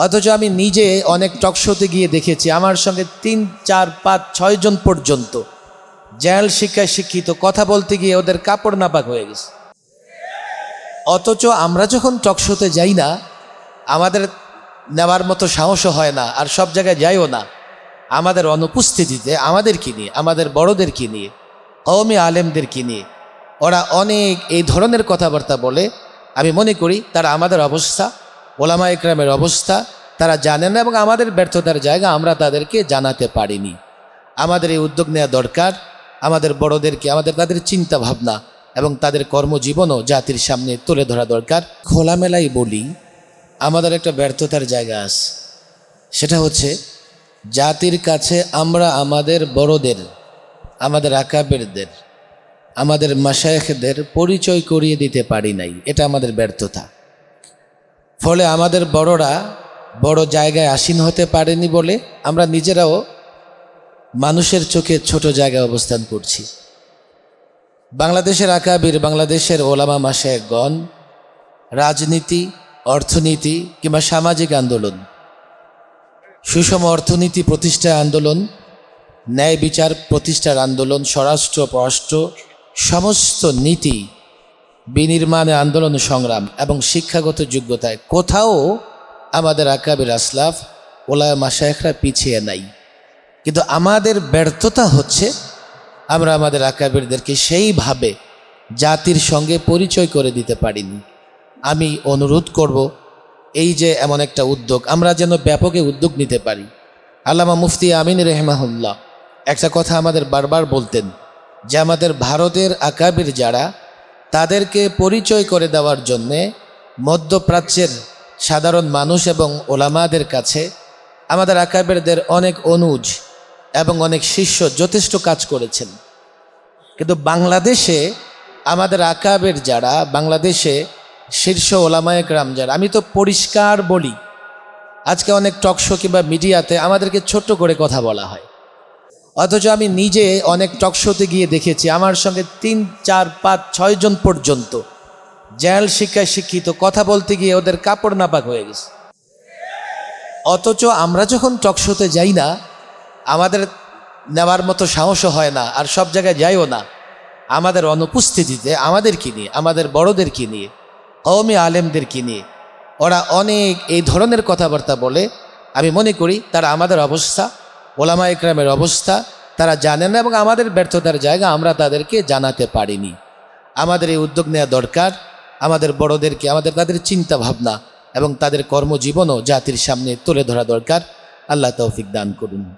অথচ আমি নিজে অনেক টকশোতে গিয়ে দেখেছি, আমার সঙ্গে তিন, চার, পাঁচ, ছয় জন পর্যন্ত। জেল শিক্ষায় শিক্ষিত, কথা বলতে গিয়ে ওদের কাপড় নাপাক হয়ে গেছে। অথচ আমরা যখন টকশোতে যাই না, আমাদের নেওয়ার মতো সাহসও হয় না, আর সব জায়গায় যাইও না। আমাদের অনুপস্থিতিতে আমাদেরকে নিয়ে? আমাদের বড়দেরকে নিয়ে? কওমি আলেমদেরকে নিয়ে? ওরা অনেক এই ধরনের কথাবার্তা বলে, আমি মনে করি তারা আমাদের অবস্থা ওলামা একরামের অবস্থা, তারা জানে না এবং আমাদের ব্যর্থতার জায়গা আমরা তাদেরকে জানাতে পারিনি। আমাদের এই উদ্যোগ নেওয়া দরকার, আমাদের বড়দেরকে, আমাদের তাদের চিন্তা ভাবনা এবং তাদের কর্মজীবনও জাতির সামনে তুলে ধরা দরকার। খোলামেলাই বলি, আমাদের একটা ব্যর্থতার জায়গা আছে। সেটা হচ্ছে, জাতির কাছে আমরা আমাদের বড়দের, আমাদের আকাবেরদের, আমাদের মাসায়েখদের পরিচয় করিয়ে দিতে পারি নাই। এটা আমাদের ব্যর্থতা। ফলে আমাদের বড়রা বড় জায়গায় আসীন হতে পারেনি বলে আমরা নিজেরাও মানুষের চোখে ছোট জায়গায় অবস্থান করছি। বাংলাদেশের আকাবির, বাংলাদেশের ওলামা মাসায়কগণ রাজনীতি, অর্থনীতি কিংবা সামাজিক আন্দোলন, সুষম অর্থনীতি প্রতিষ্ঠা আন্দোলন, ন্যায় বিচার প্রতিষ্ঠার আন্দোলন, স্বরাষ্ট্র, পররাষ্ট্র, সমস্ত নীতি বিনির্মাণে আন্দোলন, সংগ্রাম এবং শিক্ষাগত যোগ্যতায় কোথাও আমাদের আকাবির আসলাফ ওলায় মাসায়করা পিছিয়ে নাই। কিন্তু আমাদের ব্যর্থতা হচ্ছে আমরা আমাদের আকাবিরদেরকে সেইভাবে জাতির সঙ্গে পরিচয় করে দিতে পারিনি। আমি অনুরোধ করব, এই যে এমন একটা উদ্যোগ, আমরা যেন ব্যাপকে উদ্যোগ নিতে পারি। আল্লামা মুফতি আমিন রেহমাহুল্লাহ একটা কথা আমাদের বারবার বলতেন যে আমাদের ভারতের আকাবির যারা তাদেরকে পরিচয় করে দেওয়ার জন্যে মধ্যপ্রাচ্যের সাধারণ মানুষ এবং ওলামাদের কাছে আমাদের আকাবেরদের অনেক অনুজ এবং অনেক শিষ্য যথেষ্ট কাজ করেছেন। কিন্তু বাংলাদেশে আমাদের আকাবের যারা, বাংলাদেশে শীর্ষ ওলামায়ক রাম যারা, আমি তো পরিষ্কার বলি, আজকে অনেক টকশো কিংবা মিডিয়াতে আমাদেরকে ছোট্ট করে কথা বলা হয়। অথচ আমি নিজে অনেক টকশোতে গিয়ে দেখেছি, আমার সঙ্গে তিন, চার, পাঁচ, ছয় জন পর্যন্ত। জেল শিক্ষায় শিক্ষিত, কথা বলতে গিয়ে ওদের কাপড় নাপাক হয়ে গেছে। অথচ আমরা যখন টকশোতে যাই না, আমাদের নেওয়ার মতো সাহসও হয় না, আর সব জায়গায় যাইও না। আমাদের অনুপস্থিতিতে আমাদের আমাদেরকে নিয়ে? আমাদের বড়দেরকে নিয়ে? কওমি আলেমদেরকে নিয়ে? ওরা অনেক এই ধরনের কথাবার্তা বলে। আমি মনে করি তারা আমাদের অবস্থা ওলামা একরামের অবস্থা, তারা জানে না এবং আমাদের ব্যর্থতার জায়গা আমরা তাদেরকে জানাতে পারিনি। আমাদের এই উদ্যোগ নেওয়া দরকার, আমাদের বড়দেরকে, আমাদের তাদের চিন্তা ভাবনা এবং তাদের কর্মজীবনও জাতির সামনে তুলে ধরা দরকার। আল্লাহ তৌফিক দান করুন।